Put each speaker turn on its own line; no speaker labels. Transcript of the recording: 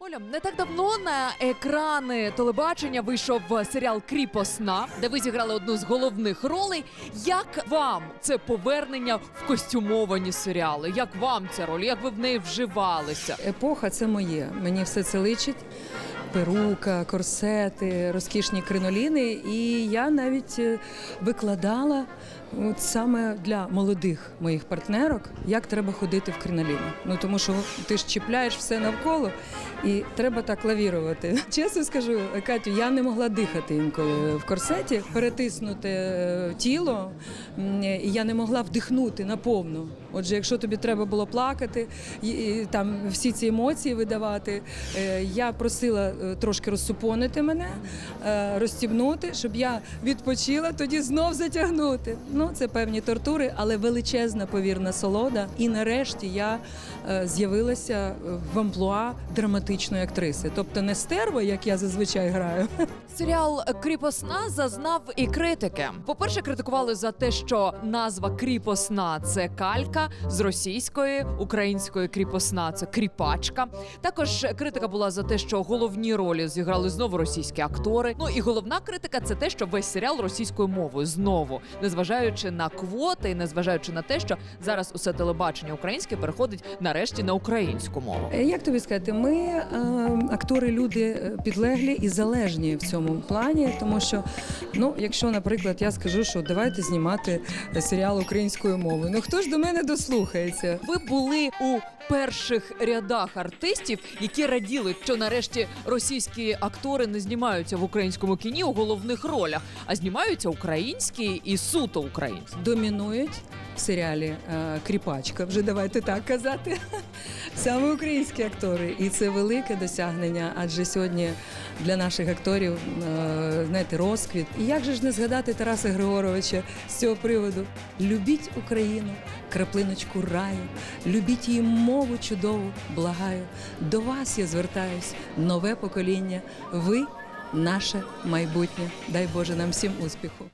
Оля, не так давно на екрани телебачення вийшов серіал Кріпосна, де ви зіграли одну з головних ролей. Як вам це повернення в костюмовані серіали? Як вам ця роль? Як ви в неї вживалися?
Епоха це моє. Мені все це личить. Перука, корсети, розкішні криноліни. І я навіть е, викладала от саме для молодих моїх партнерок, як треба ходити в кринолінах. Ну тому що ти ж чіпляєш все навколо і треба так лавірувати. Чесно скажу, Катю, я не могла дихати інколи в корсеті, перетиснути е, тіло, і я не могла вдихнути наповну. Отже, якщо тобі треба було плакати, і, там всі ці емоції видавати, е, я просила е, трошки розсупонити мене, е, розстібнути, щоб я відпочила, тоді знов затягнути. Ну, це певні тортури, але величезна повірна солода. І нарешті я з'явилася в амплуа драматичної актриси. Тобто не стерва, як я зазвичай граю,
Серіал Кріпосна зазнав і критики. По-перше, критикували за те, що назва Кріпосна це калька з російської, української кріпосна це кріпачка. Також критика була за те, що головні ролі зіграли знову російські актори. Ну і головна критика це те, що весь серіал російською мовою знову, незважаючи на квоти незважаючи на те, що зараз усе телебачення українське переходить нарешті на українську мову.
Е, Як тобі сказати, ми е, актори, люди е, підлеглі і залежні в цьому плані, тому що, ну, якщо, наприклад, я скажу, що давайте знімати серіал українською мовою, ну хто ж до мене дослухається?
Ви були у перших рядах артистів, які раділи, що нарешті російські актори не знімаються в українському кіні у головних ролях, а знімаються українські і суто українські.
Домінують в серіалі е, Кріпачка, вже давайте так казати. Саме українські актори, і це велике досягнення, адже сьогодні для наших акторів е, знаєте, розквіт. І як же ж не згадати Тараса Григоровича з цього приводу? Любіть Україну, краплиночку раю, любіть її мову чудову, благаю. До вас я звертаюсь, нове покоління. Ви наше майбутнє. Дай Боже нам всім успіху.